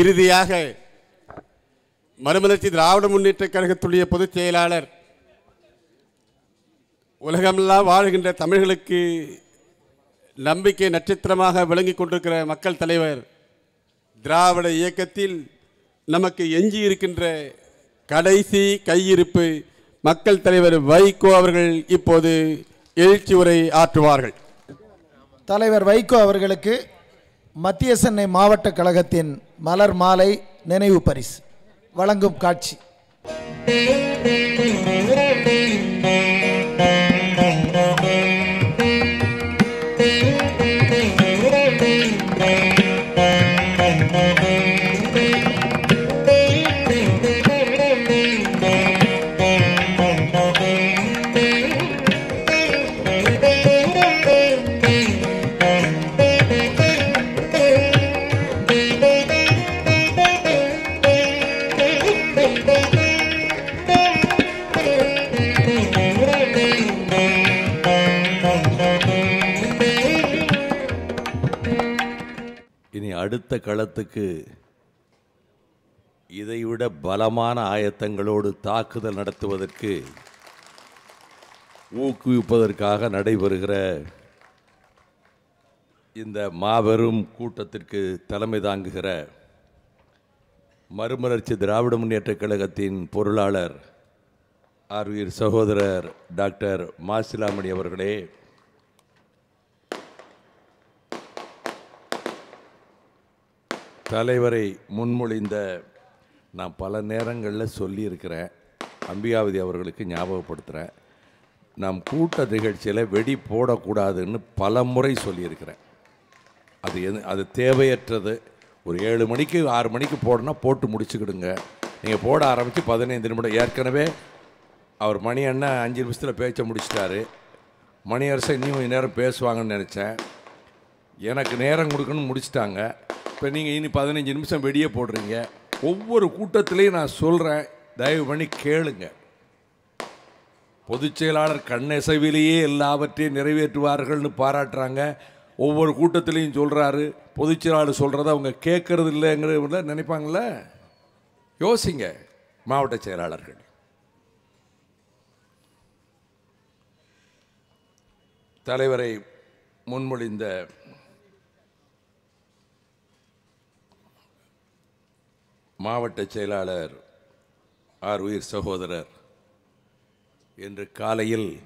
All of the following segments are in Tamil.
இறுதியாக மறுமலர்ச்சி திராவிட முன்னேற்ற கழகத்துடைய பொதுச் செயலாளர் உலகமெல்லாம் வாழ்கின்ற தமிழர்களுக்கு நம்பிக்கை நட்சத்திரமாக விளங்கிக் கொண்டிருக்கிற மக்கள் தலைவர் திராவிட இயக்கத்தில் நமக்கு எஞ்சி இருக்கின்ற கடைசி கையிருப்பு மக்கள் தலைவர் வைகோ அவர்கள் இப்போது எழுச்சி உரை ஆற்றுவார்கள். தலைவர் வைகோ அவர்களுக்கு மத்திய சென்னை மாவட்ட கழகத்தின் மலர் மாலை நினைவு பரிசு. வழங்கும் காட்சி. களத்துக்கு இதைவிட பலமான ஆயத்தங்களோடு தாக்குதல் நடத்துவதற்கு ஊக்குவிப்பதற்காக நடைபெறுகிற இந்த மாபெரும் கூட்டத்திற்கு தலைமை தாங்குகிற மறுமலர்ச்சி திராவிட முன்னேற்றக் கழகத்தின் பொருளாளர் ஆர்வீர் சகோதரர் டாக்டர் மாசிலாமணி அவர்களே தலைவரை முன்மொழிந்த நான் பல நேரங்களில் சொல்லியிருக்கிறேன் அம்பிகாவதி அவர்களுக்கு ஞாபகப்படுத்துகிறேன். நாம் கூட்ட நிகழ்ச்சியில் வெடி போடக்கூடாதுன்னு பல முறை சொல்லியிருக்கிறேன். அது எது அது தேவையற்றது. ஒரு ஏழு மணிக்கு ஆறு மணிக்கு போடனா போட்டு முடிச்சுக்கிடுங்க. நீங்கள் போட ஆரம்பித்து பதினைந்து நிமிடம். ஏற்கனவே அவர் மணி அண்ணன் அஞ்சு நிமிஷத்தில் பேச்ச முடிச்சிட்டாரு. மணி அரசன் இன்னும் கொஞ்ச நேரம் பேசுவாங்கன்னு நினச்சேன். எனக்கு நேரம் கொடுக்கணும்னு முடிச்சிட்டாங்க. இப்போ நீங்கள் இனி பதினஞ்சு நிமிஷம் வெடியே போடுறீங்க. ஒவ்வொரு கூட்டத்திலையும் நான் சொல்கிறேன் தயவு பண்ணி கேளுங்க. பொதுச் செயலாளர் கண்ணெசவிலேயே எல்லாவற்றையும் நிறைவேற்றுவார்கள்னு பாராட்டுறாங்க. ஒவ்வொரு கூட்டத்திலையும் சொல்கிறாரு பொதுச் செயலாளர் சொல்கிறத அவங்க கேட்கறது இல்லைங்கிறத நினைப்பாங்கள யோசிங்க மாவட்ட செயலாளர்கள். தலைவரை முன்மொழிந்த மாவட்ட செயலாளர் ஆர் உயிர் சகோதரர் இன்று காலையில்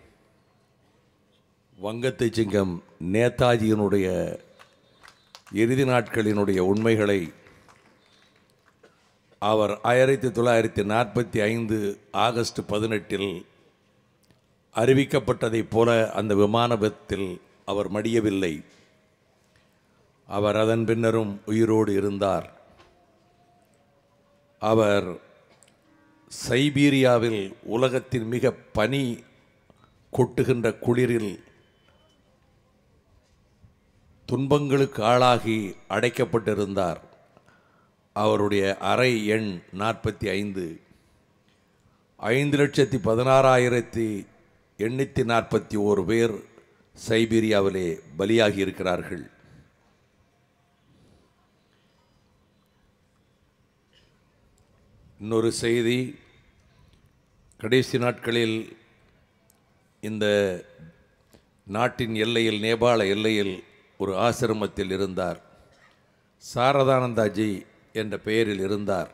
வங்கத்தை சிங்கம் நேதாஜியினுடைய இறுதி நாட்களினுடைய உண்மைகளை அவர் ஆயிரத்தி தொள்ளாயிரத்தி நாற்பத்தி ஐந்து ஆகஸ்ட் பதினெட்டில் அறிவிக்கப்பட்டதைப் போல அந்த விமானத்தில் அவர் மடியவில்லை. அவர் அதன் பின்னரும் உயிரோடு இருந்தார். அவர் சைபீரியாவில் உலகத்தின் மிக பனி கொட்டுகின்ற குளிரில் துன்பங்களுக்கு ஆளாகி அடைக்கப்பட்டிருந்தார். அவருடைய அறை எண் நாற்பத்தி ஐந்து ஐந்து லட்சத்தி பதினாறாயிரத்தி எண்ணூற்றி நாற்பத்தி ஓரு பேர் சைபீரியாவிலே பலியாகி இருக்கிறார்கள். இன்னொரு செய்தி. கடைசி நாட்களில் இந்த நாட்டின் எல்லையில் நேபாள எல்லையில் ஒரு ஆசிரமத்தில் இருந்தார். சாரதானந்தாஜி என்ற பெயரில் இருந்தார்.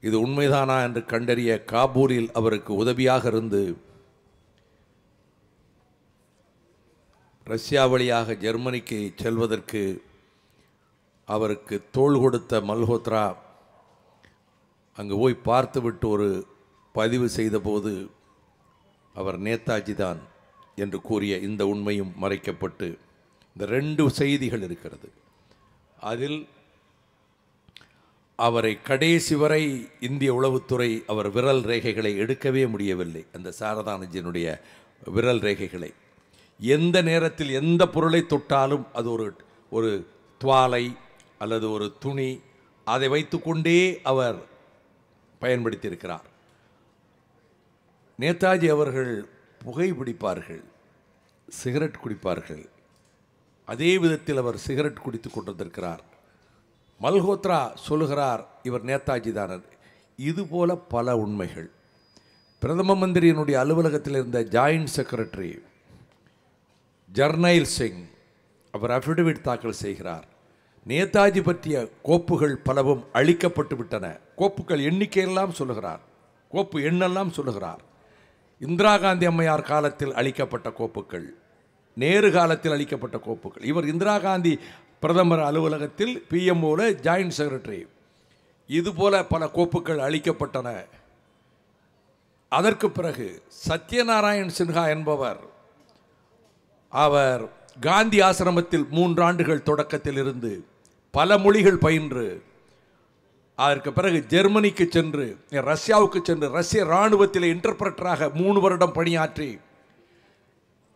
இது உண்மைதானா என்று கண்டறிய காபூலில் அவருக்கு உதவியாக இருந்து ரஷ்யா வழியாக ஜெர்மனிக்கு செல்வதற்கு அவருக்கு தோள் கொடுத்த மல்ஹோத்ரா அங்கே போய் பார்த்துவிட்டு ஒரு பதிவு செய்தபோது அவர் நேதாஜி தான் என்று கூறிய இந்த உண்மையும் மறைக்கப்பட்டு இந்த ரெண்டு செய்திகள் இருக்கிறது. அதில் அவரை கடைசி வரை இந்திய உளவுத்துறை அவர் விரல் ரேகைகளை எடுக்கவே முடியவில்லை. அந்த சாரதானஜியினுடைய விரல் ரேகைகளை. எந்த நேரத்தில் எந்த பொருளை தொட்டாலும் அது ஒரு ஒரு துவாலை அல்லது ஒரு துணி அதை வைத்துக்கொண்டே அவர் பயன்படுத்தியிருக்கிறார். நேதாஜி அவர்கள் புகைப்பிடிப்பார்கள் சிகரெட் குடிப்பார்கள். அதே விதத்தில் அவர் சிகரெட் குடித்து கொண்டிருக்கிறார். மல்ஹோத்ரா சொல்லுகிறார் இவர் நேதாஜி தான் இது போல பல உண்மைகள். பிரதம மந்திரியினுடைய அலுவலகத்தில் இருந்த ஜாயின்ட் செக்ரட்டரி ஜர்னைல் சிங் அவர் அஃபிடவிட் தாக்கல் செய்கிறார். நேதாஜி பற்றிய கோப்புகள் பலவும் அழிக்கப்பட்டு விட்டன. கோப்புகள் எண்ணிக்கையெல்லாம் சொல்லுகிறார். கோப்பு எண்ணெல்லாம் சொல்லுகிறார். இந்திரா காந்தி அம்மையார் காலத்தில் அளிக்கப்பட்ட கோப்புகள் நேரு காலத்தில் அளிக்கப்பட்ட கோப்புகள். இவர் இந்திரா காந்தி பிரதமர் அலுவலகத்தில் பிஎம்ஓவில் ஜாயின்ட் செக்ரட்டரி இதுபோல பல கோப்புகள் அளிக்கப்பட்டன. அதற்கு பிறகு சத்யநாராயண் சின்ஹா என்பவர் அவர் காந்தி ஆசிரமத்தில் மூன்றாண்டுகள் தொடக்கத்தில் இருந்து பல மொழிகள் பயின்று அதற்கு பிறகு ஜெர்மனிக்கு சென்று ரஷ்யாவுக்கு சென்று ரஷ்ய இராணுவத்தில் இன்டர்பிரட்டராக மூணு வருடம் பணியாற்றி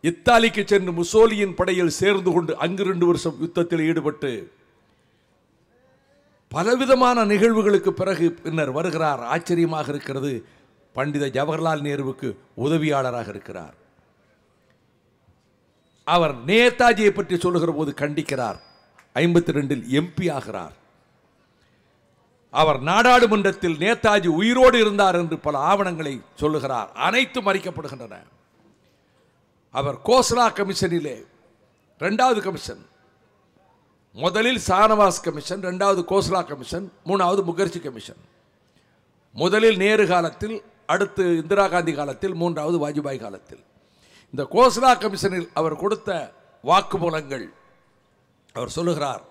இத்தாலிக்கு சென்று முசோலியின் படையில் சேர்ந்து கொண்டு அங்கு ரெண்டு வருஷம் யுத்தத்தில் ஈடுபட்டு பலவிதமான நிகழ்வுகளுக்கு பிறகு பின்னர் வருகிறார். ஆச்சரியமாக இருக்கிறது பண்டித ஜவஹர்லால் நேருவுக்கு உதவியாளராக இருக்கிறார். அவர் நேதாஜியை பற்றி சொல்லுகிற போது கண்டிக்கிறார். ஐம்பத்தி ரெண்டில் எம்பி ஆகிறார். அவர் நாடாளுமன்றத்தில் நேதாஜி உயிரோடு இருந்தார் என்று பல ஆவணங்களை சொல்லுகிறார். அனைத்தும் அறிக்கப்படுகின்றன அவர் கோஸ்லா கமிஷனிலே ரெண்டாவது கமிஷன் முதலில் சானவாஸ் கமிஷன் ரெண்டாவது கோஸ்லா கமிஷன் மூணாவது முகர்ஜி கமிஷன். முதலில் நேரு காலத்தில் அடுத்து இந்திரா காந்தி காலத்தில் மூன்றாவது வாஜ்பாய் காலத்தில். இந்த கோஸ்லா கமிஷனில் அவர் கொடுத்த வாக்குமூலங்கள் அவர் சொல்லுகிறார்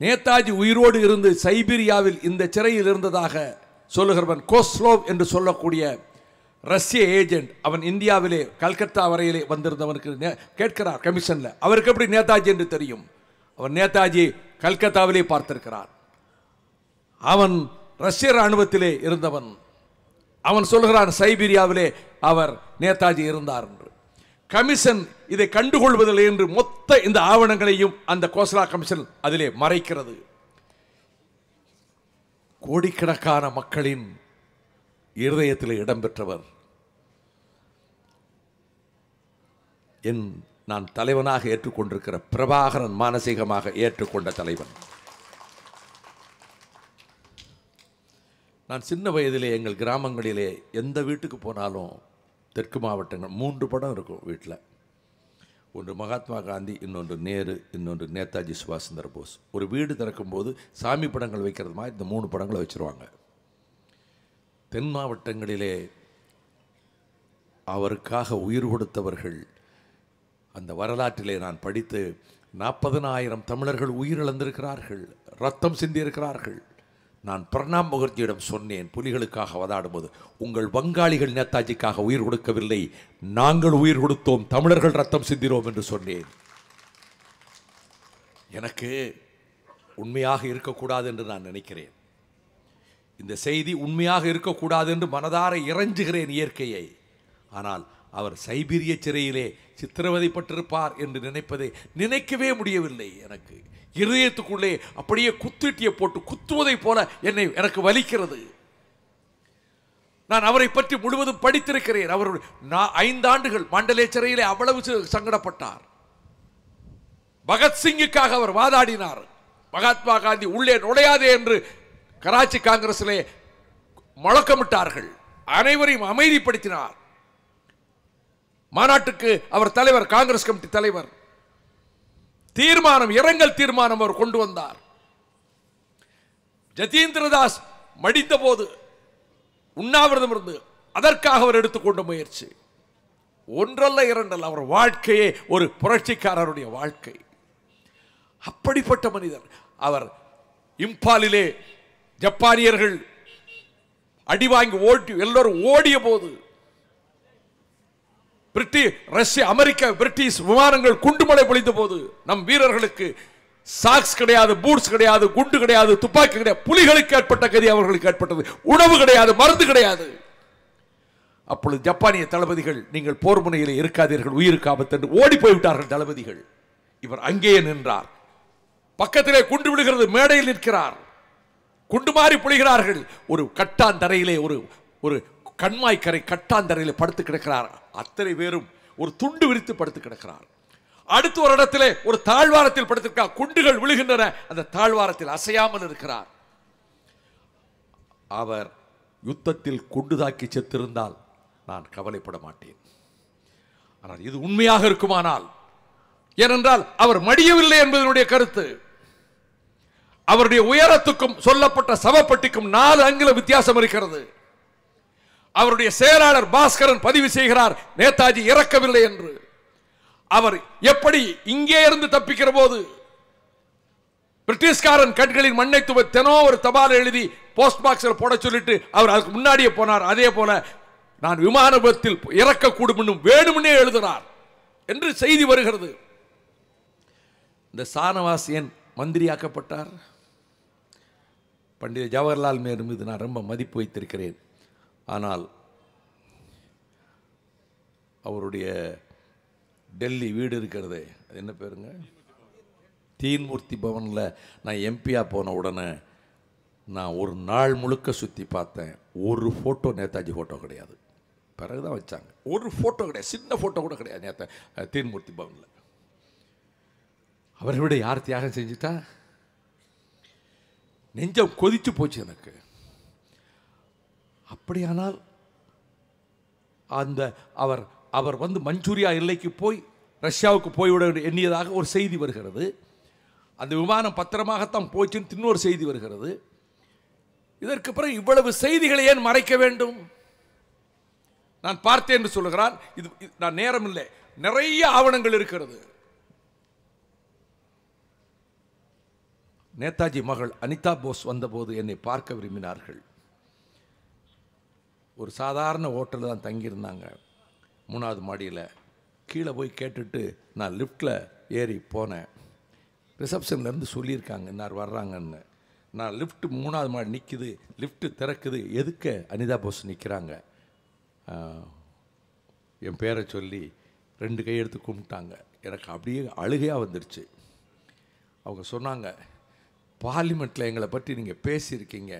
நேதாஜி உயிரோடு இருந்து சைபீரியாவில் இந்த சிறையில் இருந்ததாக சொல்லுகிறவன் கோஸ்லோவ் என்று சொல்லக்கூடிய ரஷ்ய ஏஜென்ட். அவன் இந்தியாவிலே கல்கத்தா வரையிலே வந்திருந்தவனுக்கு கேட்கிறார் கமிஷன்ல. அவருக்கு எப்படி நேதாஜி என்று தெரியும்? அவன் நேதாஜி கல்கத்தாவிலே பார்த்திருக்கிறான் அவன் ரஷ்ய ராணுவத்திலே இருந்தவன். அவன் சொல்கிறான் சைபீரியாவிலே அவர் நேதாஜி இருந்தார் என்று. கமிஷன் இதை கண்டுகொள்வதில்லை என்று மொத்த இந்த ஆவணங்களையும் அந்த கோஸ்லா கமிஷன் அதிலே மறைக்கிறது. கோடிக்கணக்கான மக்களின் இருதயத்தில் இடம்பெற்றவர். என் நான் தலைவனாக ஏற்றுக்கொண்டிருக்கிற பிரபாகரன் மானசீகமாக ஏற்றுக்கொண்ட தலைவன். நான் சின்ன வயதிலே எங்கள் கிராமங்களிலே எந்த வீட்டுக்கு போனாலும் தெற்கு மாவட்டங்கள் மூன்று படம் இருக்கும் வீட்டில். ஒன்று மகாத்மா காந்தி இன்னொன்று நேரு இன்னொன்று நேதாஜி சுபாஷ் சந்திர போஸ். ஒரு வீடு திறக்கும்போது சாமி படங்கள் வைக்கிறது மாதிரி இந்த மூணு படங்களை வச்சுருவாங்க. தென் மாவட்டங்களிலே அவருக்காக உயிர் கொடுத்தவர்கள் அந்த வரலாற்றிலே நான் படித்து நாற்பதனாயிரம் தமிழர்கள் உயிரிழந்திருக்கிறார்கள் ரத்தம் சிந்தியிருக்கிறார்கள். நான் பிரணாப் முகர்ஜியிடம் சொன்னேன் புலிகளுக்காக வதாடும்போது உங்கள் வங்காளிகள் நேதாஜிக்காக உயிர் கொடுக்கவில்லை. நாங்கள் உயிர் கொடுத்தோம் தமிழர்கள் ரத்தம் சிந்தினோம் என்று சொன்னேன். எனக்கு உண்மையாக இருக்கக்கூடாது என்று நான் நினைக்கிறேன். இந்த செய்தி உண்மையாக இருக்கக்கூடாது என்று மனதார இறைஞ்சுகிறேன் இயற்கையை. ஆனால் அவர் சைபீரிய சிறையிலே சித்திரவதைப்பட்டிருப்பார் என்று நினைப்பதை நினைக்கவே முடியவில்லை எனக்கு. இருதயத்துக்குள்ளே அப்படியே குத்துட்டியை போட்டு குத்துவதைப் போல என்னை எனக்கு வலிக்கிறது. நான் அவரை பற்றி முழுவதும் படித்திருக்கிறேன். அவர் நான் ஐந்தாண்டுகள் மண்டலே சிறையிலே அவ்வளவு சங்கடப்பட்டார். பகத்சிங்குக்காக அவர் வாதாடினார். மகாத்மா காந்தி உள்ளே நுழையாதே என்று கராச்சி காங்கிரஸிலே முழக்கமிட்டார்கள். அனைவரையும் அமைதிப்படுத்தினார். மாநாட்டுக்கு அவர் தலைவர் காங்கிரஸ் கமிட்டி தலைவர். தீர்மானம் இரங்கல் தீர்மானம் அவர் கொண்டு வந்தார். ஜதீந்திரதாஸ் மடித்த போது உண்ணாவிரதம் இருந்து அதற்காக அவர் எடுத்துக்கொண்ட முயற்சி. ஒன்றல்ல இரண்டல்ல அவர் வாழ்க்கையே ஒரு புரட்சிக்காரருடைய வாழ்க்கை. அப்படிப்பட்ட மனிதர். அவர் இம்பாலிலே ஜப்பானியர்கள் அடி வாங்கி ஓட்டி எல்லோரும் ஓடிய போது பிரிட்டி ரஷ்ய அமெரிக்க பிரிட்டிஷ் விமானங்கள் குண்டுமலை பொழிந்த போது நம் வீரர்களுக்கு சாக்ஸ் கிடையாது பூட்ஸ் கிடையாது குண்டு கிடையாது துப்பாக்கி கிடையாது புலிகளுக்கு ஏற்பட்ட கதி அவர்களுக்கு ஏற்பட்டது. உணவு கிடையாது மருந்து கிடையாது. அப்பொழுது ஜப்பானிய தளபதிகள் நீங்கள் போர் முனையில் இருக்காதீர்கள் உயிருக்கு ஆபத்து என்று ஓடி போய்விட்டார்கள் தளபதிகள். இவர் அங்கேயே நின்றார். பக்கத்திலே குண்டு விழுகிறது மேடையில் நிற்கிறார். குண்டு மாறி புழிகிறார்கள் ஒரு கட்டான் தரையிலே ஒரு ஒரு கண்மாய்க்கரை கட்டாந்தரையில் படுத்து கிடக்கிறார். அத்தனை பேரும் ஒரு துண்டு விரித்து படுத்து கிடக்கிறார். அடுத்து ஒரு இடத்துல ஒரு தாழ்வாரத்தில் படுத்திருக்கார் குண்டுகள் விழுகின்றன. அந்த தாழ்வாரத்தில் அசையாமல் இருக்கிறார். அவர் யுத்தத்தில் குண்டு தாக்கி செத்திருந்தால் நான் கவலைப்பட மாட்டேன். ஆனால் இது உண்மையாக இருக்குமானால் ஏனென்றால் அவர் மடியவில்லை என்பதனுடைய கருத்து. அவருடைய உயரத்துக்கும் சொல்லப்பட்ட சவப்பட்டிக்கும் நாலு அங்குல வித்தியாசம் இருக்கிறது. அவருடைய செயலாளர் பாஸ்கரன் பதிவு செய்கிறார் நேதாஜி இறக்கவில்லை என்று. அவர் எப்படி இங்கே இருந்து தப்பிக்கிற போது பிரிட்டிஷ்காரன் கண்களின் மண்ணை துவ ஒரு தபால் எழுதி போஸ்ட் பாக்ஸில் போட சொல்லிட்டு அவர் அதுக்கு முன்னாடியே போனார். அதே போல நான் விமான விபத்தில் இறக்கக்கூடும் என்னும் வேணும்னே எழுதுகிறார் என்று செய்தி வருகிறது. இந்த சானவாசியன் மந்திரியாக்கப்பட்டார். பண்டித ஜவஹர்லால் நேரு மீது நான் ரொம்ப மதிப்பு வைத்திருக்கிறேன். ஆனால் அவருடைய டெல்லி வீடு இருக்கிறதே அது என்ன பேருங்க? தீன்மூர்த்தி பவனில் நான் எம்பியாக போன உடனே நான் ஒரு நாள் முழுக்க சுற்றி பார்த்தேன். ஒரு ஃபோட்டோ நேதாஜி ஃபோட்டோ கிடையாது. பிறகு தான் வச்சாங்க. ஒரு ஃபோட்டோ கிடையாது. சின்ன ஃபோட்டோ கூட கிடையாது நேத்த தீன்மூர்த்தி பவனில். அவரை விட யார் தியாகம் செஞ்சுட்டா? நெஞ்சம் கொதிச்சு போச்சு எனக்கு. அப்படியானால் அந்த அவர் அவர் வந்து மஞ்சூரியா எல்லைக்கு போய் ரஷ்யாவுக்கு போய்விட எண்ணியதாக ஒரு செய்தி வருகிறது. அந்த விமானம் பத்திரமாகத்தான் போச்சுன்னு இன்னொரு செய்தி வருகிறது. இதற்கு பிறகு இவ்வளவு செய்திகளை ஏன் மறைக்க வேண்டும்? நான் பார்த்தேன் என்று சொல்லுகிறான் இது இது- நான் நேரம் இல்லை. நிறைய ஆவணங்கள் இருக்கிறது. நேதாஜி மகள் அனிதா போஸ் வந்தபோது என்னை பார்க்க விரும்பினார்கள். ஒரு சாதாரண ஹோட்டலில் தான் தங்கியிருந்தாங்க. மூணாவது மாடியில் கீழே போய் கேட்டுட்டு நான் லிஃப்ட்டில் ஏறி போனேன். ரிசப்ஷன்லேருந்து சொல்லியிருக்காங்க இன்னார் வர்றாங்கன்னு. நான் லிஃப்ட்டு மூணாவது மாடி நிற்குது லிஃப்ட்டு திறக்குது எதுக்க அனிதா போஸ் நிற்கிறாங்க என் பேரை சொல்லி ரெண்டு கையெடுத்து கும்பிட்டாங்க. எனக்கு அப்படியே அழுகையாக வந்துடுச்சு அவங்க சொன்னாங்க பார்லிமெண்ட்டில் எங்களை பற்றி நீங்கள் பேசியிருக்கீங்க.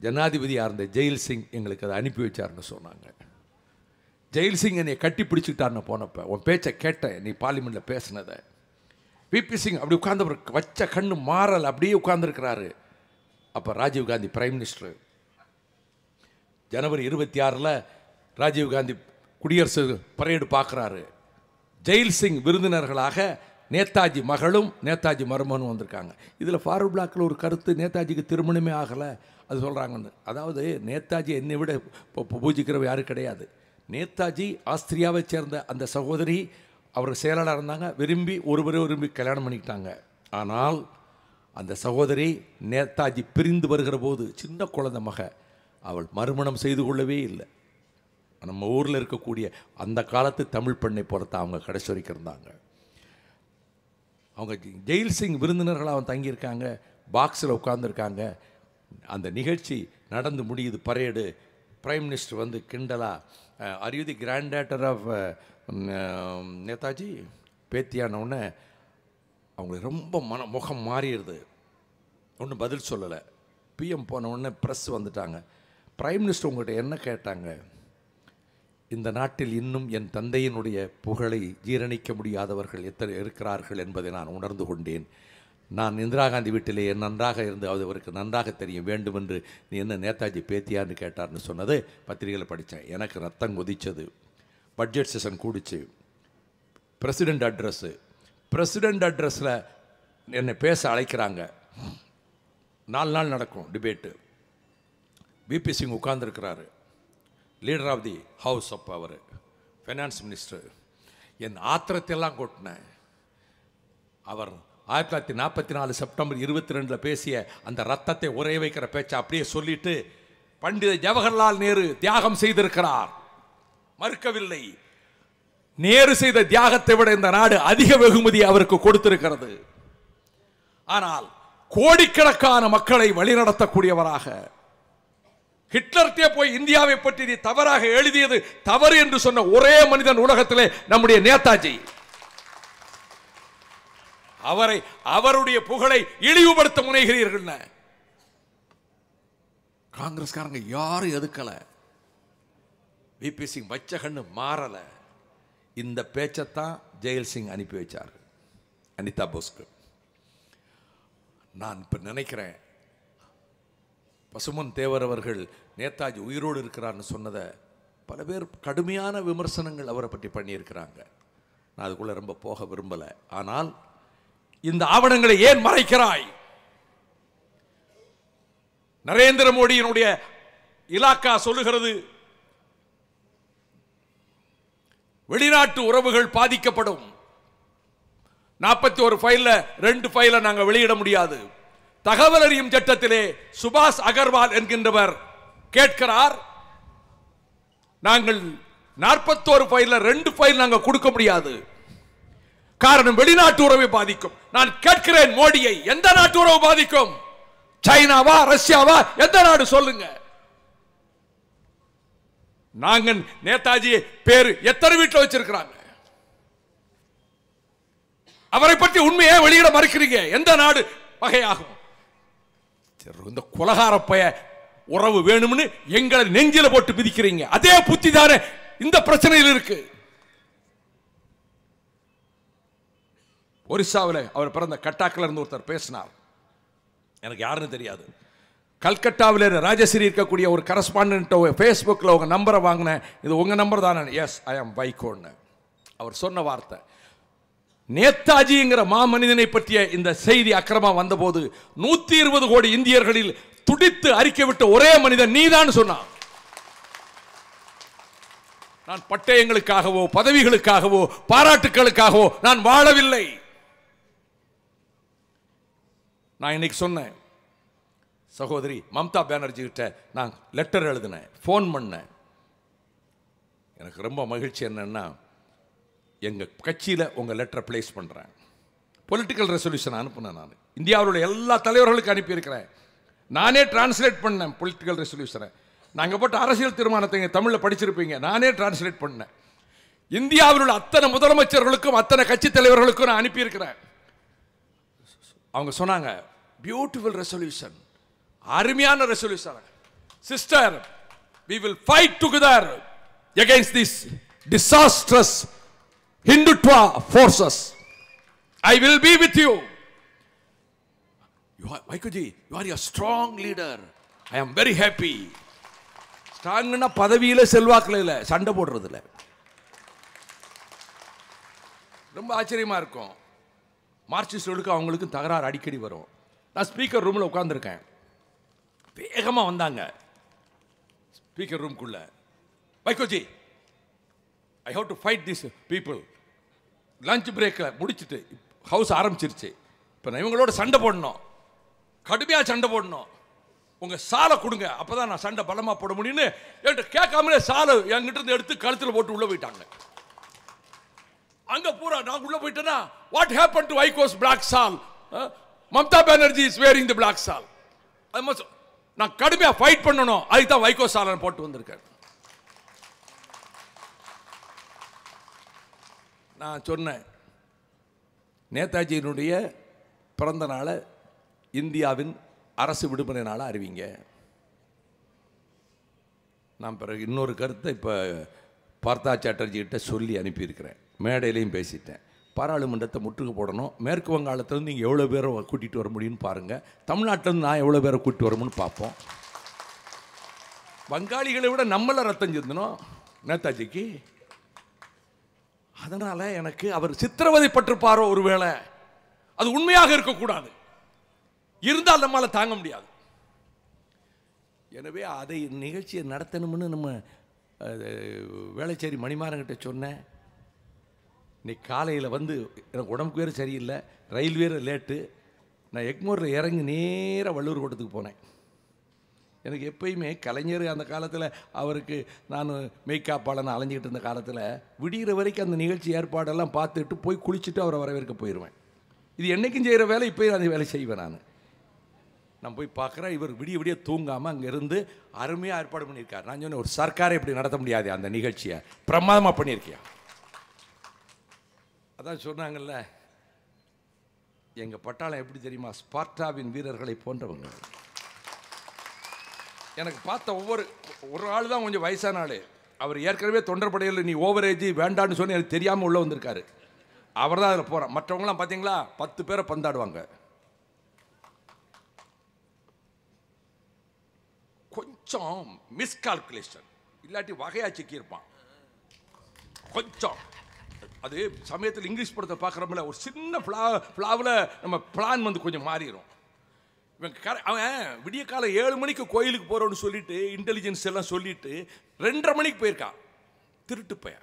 ஜனாதிபதியாக இருந்த ஜெயில் சிங் எங்களுக்கு அதை அனுப்பி வச்சாருன்னு சொன்னாங்க. ஜெயில் சிங் என்னை கட்டி பிடிச்சிக்கிட்டான்னு போனப்போ உன் பேச்சை கேட்டேன் நீ பார்லிமெண்ட்டில் பேசினதை. விபி சிங் அப்படி உட்கார்ந்தவர் வச்ச கண்ணு மாறல் அப்படியே உட்கார்ந்துருக்கிறாரு. அப்போ ராஜீவ் காந்தி பிரைம் மினிஸ்டர் ஜனவரி இருபத்தி ஆறில் ராஜீவ் காந்தி குடியரசு பரேடு பார்க்குறாரு. ஜெயில் சிங் விருந்தினர்களாக நேதாஜி மகளும் நேதாஜி மருமகனும் வந்திருக்காங்க. இதில் ஃபார்வர்ட் பிளாக்கில் ஒரு கருத்து நேதாஜிக்கு திருமணமே ஆகலை. அது சொல்கிறாங்கன்னு அதாவது நேதாஜி என்னை விட இப்போ இப்போ பூஜிக்கிறவ யாரும் கிடையாது. நேதாஜி ஆஸ்திரியாவை சேர்ந்த அந்த சகோதரி அவர் செயலாளர் இருந்தாங்க. விரும்பி ஒருவரை விரும்பி கல்யாணம் பண்ணிக்கிட்டாங்க. ஆனால் அந்த சகோதரி நேதாஜி பிரிந்து வருகிற போது சின்ன குழந்தை மக அவள் மறுமணம் செய்து கொள்ளவே இல்லை. நம்ம ஊரில் இருக்கக்கூடிய அந்த காலத்து தமிழ் பெண்ணை பொறுத்த அவங்க கடைசி வரைக்கும் இருந்தாங்க. அவங்க ஜெயில் சிங் விருந்தினர்களாக அவன் தங்கியிருக்காங்க பாக்ஸில் உட்காந்துருக்காங்க அந்த நிகழ்ச்சி நடந்து முடியுது பரேடு. பிரைம் மினிஸ்டர் வந்து கிண்டலாக are you the granddaughter of Netaji? பேத்தியானவுடனே அவங்களுக்கு ரொம்ப மன முகம் மாறிடுது. ஒன்றும் பதில் சொல்லலை. பிஎம் போன உடனே ப்ரெஸ் வந்துட்டாங்க. ப்ரைம் மினிஸ்டர் உங்கள்கிட்ட என்ன கேட்டாங்க? இந்த நாட்டில் இன்னும் என் தந்தையினுடைய புகழை ஜீரணிக்க முடியாதவர்கள் எத்தனை இருக்கிறார்கள் என்பதை நான் உணர்ந்து கொண்டேன். நான் இந்திரா காந்தி வீட்டிலே நன்றாக இருந்து அது அவருக்கு நன்றாக தெரியும் வேண்டும் என்று நீ என்ன நேதாஜி பேத்தியான்னு கேட்டார்னு சொன்னது பத்திரிகையில் படித்தேன். எனக்கு ரத்தம் கொதிச்சது பட்ஜெட் செஷன் கூடிச்சு. பிரசிடெண்ட் அட்ரஸ்ஸு பிரசிடெண்ட் அட்ரஸில் என்னை பேச அழைக்கிறாங்க. நாலு நாள் நடக்கும் debate BP Singh உட்கார்ந்துருக்கிறாரு. Leader of the house of our finance minister என் ஆத்திரத்தையெல்லாம் கொட்டினேன். அவர் ஆயிரத்தி தொள்ளாயிரத்தி நாற்பத்தி நாலு செப்டம்பர் இருபத்தி ரெண்டில் பேசிய அந்த ரத்தத்தை உரைய வைக்கிற பேச்சை அப்படியே சொல்லிட்டு பண்டித ஜவஹர்லால் நேரு தியாகம் செய்திருக்கிறார். மறுக்கவில்லை. நேரு செய்த தியாகத்தை விட இந்த நாடு அதிக வெகுமதி அவருக்கு கொடுத்திருக்கிறது. ஆனால் கோடிக்கணக்கான மக்களை வழிநடத்தக்கூடியவராக ஹிட்லர்த்தே போய் இந்தியாவை பற்றி நீ தவறாக எழுதியது தவறு என்று சொன்ன ஒரே மனிதன் உலகத்திலே நம்முடைய நேதாஜி. அவரை அவருடைய புகழை இழிவுபடுத்த முனைகிறீர்கள் காங்கிரஸ்காரங்க யாரும் எதுக்கல? விபி சிங் வச்ச கண்ணு மாறல. இந்த பேச்சைத்தான் ஜெயல் சிங் அனுப்பி வச்சார் அனிதா போஸ்க்கு நான் இப்போ நினைக்கிறேன் பசுமன் தேவர் அவர்கள் நேதாஜி உயிரோடு இருக்கிறார்னு சொன்னதை பல பேர் கடுமையான விமர்சனங்கள் அவரை பற்றி பண்ணியிருக்கிறாங்க. நான் அதுக்குள்ளே ரொம்ப போக விரும்பலை. ஆனால் இந்த ஆவணங்களை ஏன் மறைக்கிறாய்? நரேந்திர மோடியினுடைய இலாக்கா சொல்லுகிறது வெளிநாட்டு உறவுகள் பாதிக்கப்படும். நாற்பத்தி ஒரு ஃபைலில் ரெண்டு ஃபைலை நாங்கள் வெளியிட முடியாது. தகவல் அறியும் சட்டத்திலே சுபாஷ் அகர்வால் என்கின்றவர் கேட்கிறார் நாங்கள் நாற்பத்தோரு ஃபைல்ல ரெண்டு ஃபைல் நாங்கள் கொடுக்க முடியாது. காரணம் வெளிநாட்டு உறவை பாதிக்கும். நான் கேட்கிறேன் மோடியை எந்த நாட்டு உறவு பாதிக்கும்? சைனாவா ரஷ்யாவா? எந்த நாடு சொல்லுங்க? நாங்க நேதாஜி பேரு எத்தனை வீட்டில் வச்சிருக்கிறாங்க? அவரை பற்றி உண்மையை வெளியிட மறுக்கிறீங்க. எந்த நாடு வகையாகும்? சரி, இந்த குலகார பய உறவு வேணும்னு எங்களை நெஞ்சில போட்டு பிதிக்கிறீங்க அதே புத்தி தானே இந்த பிரச்சனையில் இருக்கு. ஒரிசாவில் அவர் பிறந்த கட்டாக்கில் இருந்து ஒருத்தர் பேசினார். எனக்கு யாருன்னு தெரியாது. கல்கட்டாவில் ராஜஸ்ரீ இருக்கக்கூடிய ஒரு கரஸ்பாண்ட் ஃபேஸ்புக்கில் உங்கள் நம்பரை வாங்கினேன். இது உங்கள் நம்பர் தானே? எஸ் ஐ ஆம் வைகோன்னு அவர் சொன்ன வார்த்தை. நேதாஜிங்கிற மாமனிதனை பற்றிய இந்த செய்தி அக்கிரமா வந்தபோது நூத்தி இருபது கோடி இந்தியர்களில் துடித்து அறிக்கை விட்ட ஒரே மனிதன் நீதான் சொன்னான். நான் பட்டயங்களுக்காகவோ பதவிகளுக்காகவோ பாராட்டுக்களுக்காகவோ நான் வாழவில்லை. நான் இன்னைக்கு சொன்னேன் சகோதரி மம்தா பானர்ஜி கிட்ட நான் லெட்டர் எழுதினேன் ஃபோன் பண்ணேன். எனக்கு ரொம்ப மகிழ்ச்சி என்னன்னா எங்கள் கட்சியில் உங்கள் லெட்டரை ப்ளேஸ் பண்ணுறேன் பொலிட்டிக்கல் ரெசல்யூஷன் அனுப்புனேன் நான். இந்தியாவில் உள்ள எல்லா தலைவர்களுக்கும் அனுப்பியிருக்கிறேன். நானே டிரான்ஸ்லேட் பண்ணேன் பொலிட்டிக்கல் ரெசல்யூஷனை நாங்கள் போட்ட அரசியல் தீர்மானத்தை இங்கே தமிழில் படிச்சிருப்பீங்க. நானே டிரான்ஸ்லேட் பண்ணேன். இந்தியாவில் உள்ள அத்தனை முதலமைச்சர்களுக்கும் அத்தனை கட்சி தலைவர்களுக்கும் நான் அனுப்பியிருக்கிறேன். அவங்க சொன்னாங்க பியூட்டிஃபுல் ரெசல்யூஷன் அருமையான resolution sister we will fight together against this disastrous Hindutva forces. I will be with you. You are, Vaikuji, you are a strong leader. I am very happy. ஸ்ட்ராங்னா பதவியில செல்வாக்குல இல்ல சண்டை போடுறதுல ரொம்ப ஆச்சரியமா இருக்கும் மார்க்சிஸ்டுகளுக்கு அவங்களுக்கும் தகராறு அடிக்கடி வரும் நான் ஸ்பீக்கர் ரூமில் உட்காந்துருக்கேன் வேகமாக வந்தாங்க ஸ்பீக்கர் ரூம்குள்ள Vaikoji I have to fight this people lunch பிரேக்கில் முடிச்சிட்டு ஹவுஸ் ஆரம்பிச்சிருச்சு. இப்போ நான் இவங்களோட சண்டை போடணும். கடுமையாக சண்டை போடணும். உங்கள் சாலை கொடுங்க. அப்போ தான் நான் சண்டை பலமாக போட முடியும்னு என்கிட்ட கேட்காமலே சாலை என்கிட்ட எடுத்து கழுத்தில் போட்டு உள்ளே போயிட்டாங்க. அங்கே பூரா நான் உள்ளே போயிட்டேன்னா what happen to Vaiko's black shawl Mamata Banerjee is wearing the black shawl அது நான் கடுமையாக ஃபைட் பண்ணணும். அதுக்கு தான் வைகோ சாலன் போட்டு வந்திருக்கேன். நான் சொன்னேன். நேதாஜியினுடைய பிறந்த நாளை இந்தியாவின் அரசு விடுமுறை நாளாக அறிவிங்க. நான் பிறகு இன்னொரு கருத்தை இப்போ பார்த்தா சாட்டர்ஜிகிட்ட சொல்லி அனுப்பியிருக்கிறேன். மேடையிலையும் பேசிட்டேன். பாராளுமன்றத்தை முற்றுகை போடணும். மேற்கு வங்காளத்துலேருந்து நீங்கள் எவ்வளோ பேரை கூட்டிகிட்டு வர முடியும்னு பாருங்கள் தமிழ்நாட்டிலேருந்து நான் எவ்வளோ பேரை கூட்டிட்டு வரமுன்னு பார்ப்போம். வங்காளிகளை விட நம்மள ரத்தம் சிந்தணும். நேதாஜிக்கு அதனால் எனக்கு அவர் சித்திரவதைப்பட்டிருப்பாரோ ஒருவேளை அது உண்மையாக இருக்கக்கூடாது. இருந்தால் நம்மளால் தாங்க முடியாது. எனவே அதை நிகழ்ச்சியை நடத்தணும்னு நம்ம வேளச்சேரி மணிமாறங்கிட்ட சொன்னேன். இன்னைக்கு காலையில் வந்து எனக்கு உடம்புக்கு வேறு சரியில்லை ரயில் வேறு லேட்டு. நான் எக்மோரில் இறங்கி நேராக வள்ளூர் கோட்டத்துக்கு போனேன். எனக்கு எப்பயுமே கலைஞர் அந்த காலத்தில் அவருக்கு நான் மெய்காப்பாளன் அலைஞ்சிக்கிட்டு இருந்த காலத்தில் விடிகிற வரைக்கும் அந்த நிகழ்ச்சி ஏற்பாடெல்லாம் பார்த்துட்டு போய் குளிச்சுட்டு அவரை வரவேற்க போயிடுவேன் இது என்றைக்கும் செய்கிற வேலை இப்போயும் அந்த வேலை செய்வேன் நான். நான் போய் பார்க்குறேன் இவர் விடிய விடிய தூங்காமல் அங்கே இருந்து அருமையாக ஏற்பாடு பண்ணியிருக்கார். நான் சொன்னேன் ஒரு சர்க்காரை இப்படி நடத்த முடியாது அந்த நிகழ்ச்சியை. பிரமாதமாக பண்ணியிருக்கியா? அதான் சொன்னாங்கல்ல எங்கள் பட்டாளம் எப்படி தெரியுமா? ஸ்பார்ட்டாவின் வீரர்களை போன்றவங்க. எனக்கு பார்த்த ஒவ்வொரு ஒரு ஆள் தான் கொஞ்சம் வயசான ஆள். அவர் ஏற்கனவே தொண்டர்படையில் நீ ஓவரேஜ் வேண்டான்னு சொல்லி எனக்கு தெரியாமல் உள்ளே வந்திருக்காரு. அவர் தான் அதில் போகிறான் மற்றவங்களாம் பார்த்தீங்களா பத்து பேரை பந்தாடுவாங்க. கொஞ்சம் மிஸ்கால்குலேஷன் இல்லாட்டி வகையா சிக்கியிருப்பான் கொஞ்சம். அது சமயத்தில் இங்கிலீஷ் படத்தை பார்க்குறோம்ல ஒரு சின்ன ஃப்ளா ஃப்ளாவில் நம்ம பிளான் வந்து கொஞ்சம் மாறிடும் இவன் கர அவன் விடிய காலம் ஏழு மணிக்கு கோயிலுக்கு போகிறோன்னு சொல்லிட்டு இன்டெலிஜென்ஸ் எல்லாம் சொல்லிட்டு ரெண்டரை மணிக்கு போயிருக்கான். திருட்டு பையன்.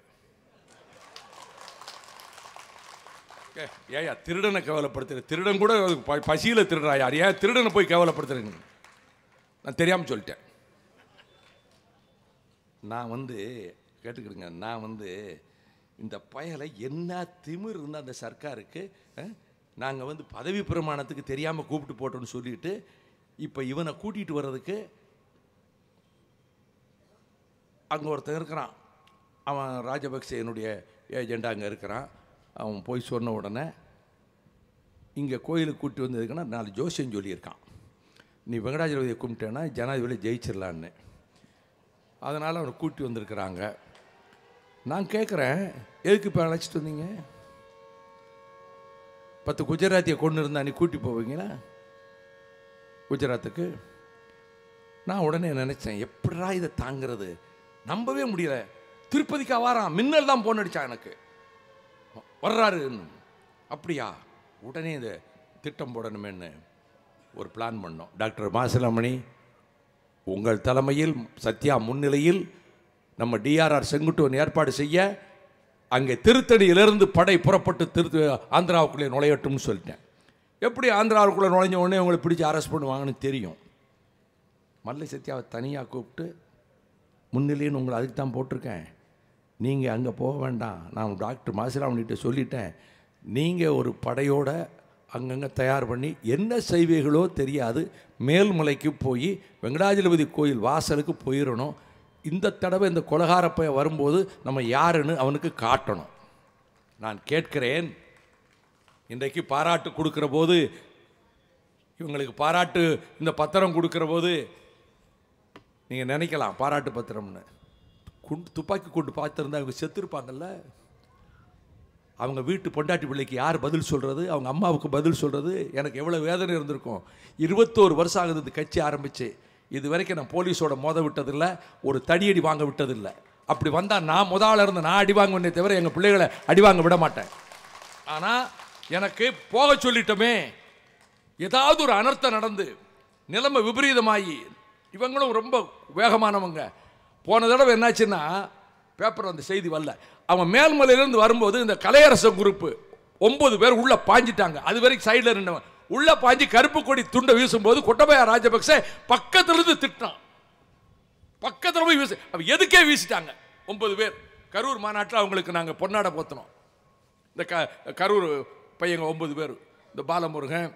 ஏ, திருடனை கேவலப்படுத்துற திருடன் கூட ப- திருடுறா யார்? ஏன் திருடனை போய் கேவலப்படுத்துறீங்க நான் தெரியாமல் சொல்லிட்டேன். நான் வந்து கேட்டுக்கிடுங்க நான் வந்து இந்த பயலை என்ன திமிர் இருந்தால் அந்த சர்க்காருக்கு நாங்கள் வந்து பதவி பிரமாணத்துக்கு தெரியாமல் கூப்பிட்டு போட்டோம்னு சொல்லிட்டு இப்போ இவனை கூட்டிகிட்டு வர்றதுக்கு அங்கே ஒருத்தன் இருக்கிறான். அவன் ராஜபக்சேனுடைய ஏஜெண்ட் அங்கே இருக்கிறான். அவன் போய் சொன்ன உடனே இங்கே கோயிலுக்கு கூட்டி வந்ததுக்குன்னா நாலு ஜோசியம் சொல்லியிருக்கான். நீ வெங்கடாஜலபதியை கும்பிட்டேன்னா ஜனாதிபதியை ஜெயிச்சிடலான்னு. அதனால் அவனை கூட்டி வந்திருக்கிறாங்க. நான் கேட்குறேன் எதுக்கு இப்போ அழைச்சிட்டு வந்தீங்க? பத்து குஜராத்தியை கொண்டு இருந்தா நீ கூட்டி போவீங்களா? குஜராத்துக்கு. நான் உடனே நினச்சேன் எப்படிடா இதை தாங்கிறது? நம்பவே முடியல. திருப்பதிக்கு வாரான் மின்னல் தான் போன் அடிச்சான் எனக்கு. வர்றாரு அப்படியா? உடனே இதை திட்டம் போடணுமேன்னு ஒரு பிளான் பண்ணோம். டாக்டர் மாசிலாமணி உங்கள் தலைமையில் சத்யா முன்னிலையில் நம்ம டிஆர்ஆர் செங்குட்டுவன் ஏற்பாடு செய்ய அங்கே திருத்தணியிலிருந்து படை புறப்பட்டு திரு ஆந்திராவுக்குள்ளே நுழையட்டும்னு சொல்லிட்டேன். எப்படி ஆந்திராவுக்குள்ளே நுழைஞ்ச உடனே உங்களை பிடிச்சி அரெஸ்ட் பண்ணுவாங்கன்னு தெரியும். மல்லை சத்யாவை தனியாக கூப்பிட்டு முன்னிலைன்னு உங்களை அதுக்கு தான் போட்டிருக்கேன். நீங்கள் அங்கே போக வேண்டாம். நான் டாக்டர் மாசிராமன்கிட்ட சொல்லிட்டேன். நீங்கள் ஒரு படையோட அங்கங்கே தயார் பண்ணி என்ன செய்வீர்களோ தெரியாது. மேல்மலைக்கு போய் வெங்கடாஜலபதி கோயில் வாசலுக்கு போயிடணும் இந்த தடவை இந்த கொலகாரப்பைய வரும்போது நம்ம யாருன்னு அவனுக்கு காட்டணும். நான் கேட்கிறேன். இன்றைக்கு பாராட்டு கொடுக்குற போது இவங்களுக்கு பாராட்டு இந்த பத்திரம் கொடுக்குற போது நீங்கள் நினைக்கலாம் பாராட்டு பத்திரம்னு. குண்டு துப்பாக்கி கொண்டு பார்த்துருந்தா அவங்க செத்துருப்பாங்கல்ல? அவங்க வீட்டு பொண்டாட்டி பிள்ளைக்கு யார் பதில் சொல்கிறது அவங்க அம்மாவுக்கு பதில் சொல்கிறது எனக்கு எவ்வளோ வேதனை இருந்திருக்கும். இருபத்தோரு வருஷம் ஆகுது இந்த கட்சி ஆரம்பிச்சு. இது வரைக்கும் நான் போலீஸோட மோத விட்டதில்லை ஒரு தடியடி வாங்க விட்டதில்லை. அப்படி வந்தால் நான் முதல்ல இருந்து நான் அடி வாங்குவேனே தவிர எங்கள் பிள்ளைகளை அடி வாங்க விட மாட்டேன். ஆனால் எனக்கு போக சொல்லிட்டோமே ஏதாவது ஒரு அனர்த்தம் நடந்து நிலைமை விபரீதமாகி இவங்களும் ரொம்ப வேகமானவங்க. போன தடவை என்னாச்சுன்னா பேப்பர் அந்த செய்தி வரல. அவன் மேல்மலையிலேருந்து வரும்போது இந்த கலையரச குரூப்பு ஒம்பது பேர் உள்ளே பாஞ்சிட்டாங்க. அது வரைக்கும் சைடில் இருந்தவன் உள்ள பாஞ்சி கருப்பு கொடி துண்டை வீசும்போது கொட்டபயா ராஜபக்சே பக்கத்திலிருந்து திட்டான். பக்கத்தில் போய் வீசு. அவன் எதுக்கே வீசிட்டாங்க? ஒன்பது பேர். கரூர் மாநாட்டில் அவங்களுக்கு நாங்கள் பொன்னாடை போத்தினோம் இந்த க கரூர் பையங்க ஒன்பது பேர். இந்த பாலமுருகன்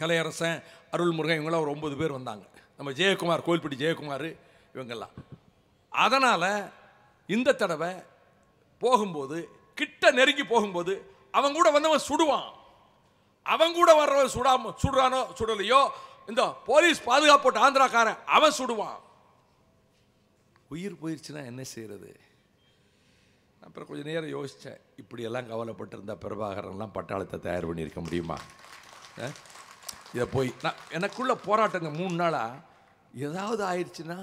கலையரசன் அருள்முருகன் இவங்களாம் ஒரு ஒன்பது பேர் வந்தாங்க. நம்ம ஜெயக்குமார் கோயில்பட்டி ஜெயக்குமார் இவங்கெல்லாம். அதனால் இந்த தடவை போகும்போது கிட்ட நெருங்கி போகும்போது அவன் கூட வந்தவன் சுடுவான். அவன் கூட வர்றவன் சுடாம சுடுறானோ சுடலையோ இந்த போலீஸ் பாதுகாப்பு ஆந்திராக்காரன் அவன் சுடுவான். உயிர் போயிடுச்சுன்னா என்ன செய்கிறது அப்புறம் கொஞ்சம் நேரம் யோசித்தேன் இப்படியெல்லாம் கவலைப்பட்டிருந்தா பிரபாகரன்லாம் பட்டாளத்தை தயார் பண்ணியிருக்க முடியுமா? இதை போய் நான் எனக்குள்ள போராட்டங்க மூணு நாளாக ஏதாவது ஆயிடுச்சுன்னா?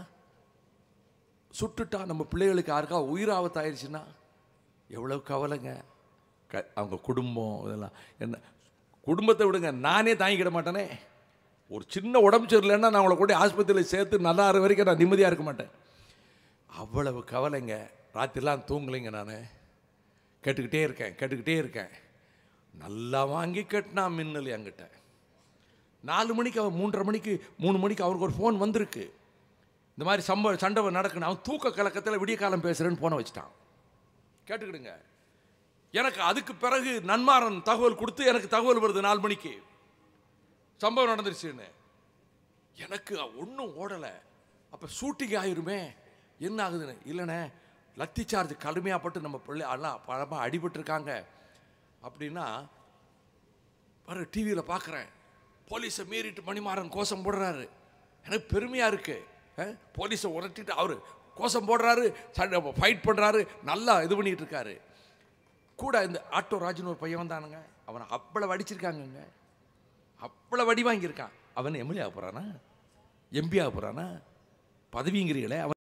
சுட்டுட்டா நம்ம பிள்ளைகளுக்கு யாருக்கா உயிர் ஆபத்து ஆயிடுச்சுன்னா எவ்வளோ கவலைங்க. க அவங்க குடும்பம் இதெல்லாம். என்ன குடும்பத்தை விடுங்க நானே தாங்கிக்கிட மாட்டேனே. ஒரு சின்ன உடம்பு சரியில்லைன்னா நான் உங்களை கூட ஆஸ்பத்திரியில் சேர்த்து நல்லா ஆறு வரைக்கும் நான் நிம்மதியாக இருக்க மாட்டேன். அவ்வளவு கவலைங்க. ராத்திரிலாம் தூங்கலைங்க நான். கேட்டுக்கிட்டே இருக்கேன் கேட்டுக்கிட்டே இருக்கேன். நல்லா வாங்கி கட்டினா மின்னல் என்கிட்ட. நாலு மணிக்கு அவன் மூன்றரை மணிக்கு மூணு மணிக்கு அவருக்கு ஒரு ஃபோன் வந்திருக்கு. இந்த மாதிரி சம்ப சண்டை நடக்கணும் அவன் தூக்க கலக்கத்தில் விடிய காலம் பேசுகிறேன்னு ஃபோனை வச்சுட்டான். கேட்டுக்கிடுங்க. எனக்கு அதுக்கு பிறகு நன்மாரன் தகவல் கொடுத்து எனக்கு தகவல் வருது நாலு மணிக்கு. சம்பவம் நடந்துருச்சுன்னு. எனக்கு ஒன்றும் ஓடலை. அப்போ ஷூட்டிங் ஆயிருமே என்ன ஆகுதுன்னு? இல்லைண்ணே லத்தி சார்ஜ் கடுமையாக பட்டு நம்ம பிள்ளை எல்லாம் பழமாக அடிபட்டிருக்காங்க. அப்படின்னா பாரு டிவியில் பார்க்குறேன் போலீஸை மீறிட்டு மணிமாறன் கோஷம் போடுறாரு. எனக்கு பெருமையாக இருக்கு. போலீஸை உரட்டிட்டு அவர் கோஷம் போடுறாரு ஃபைட் பண்ணுறாரு நல்லா இது பண்ணிகிட்டு இருக்காரு. கூட இந்த ஆட்டோ ராஜுன்னு ஒரு பையன் வந்தானுங்க. அவனை அவ்வளவு வடிச்சிருக்காங்கங்க. அவ்வளவு வடி வாங்கியிருக்கான். அவன் எம்எல்ஏ ஆக போகிறானா எம்பி ஆக போகிறானா பதவிங்கிறீங்களே அவன்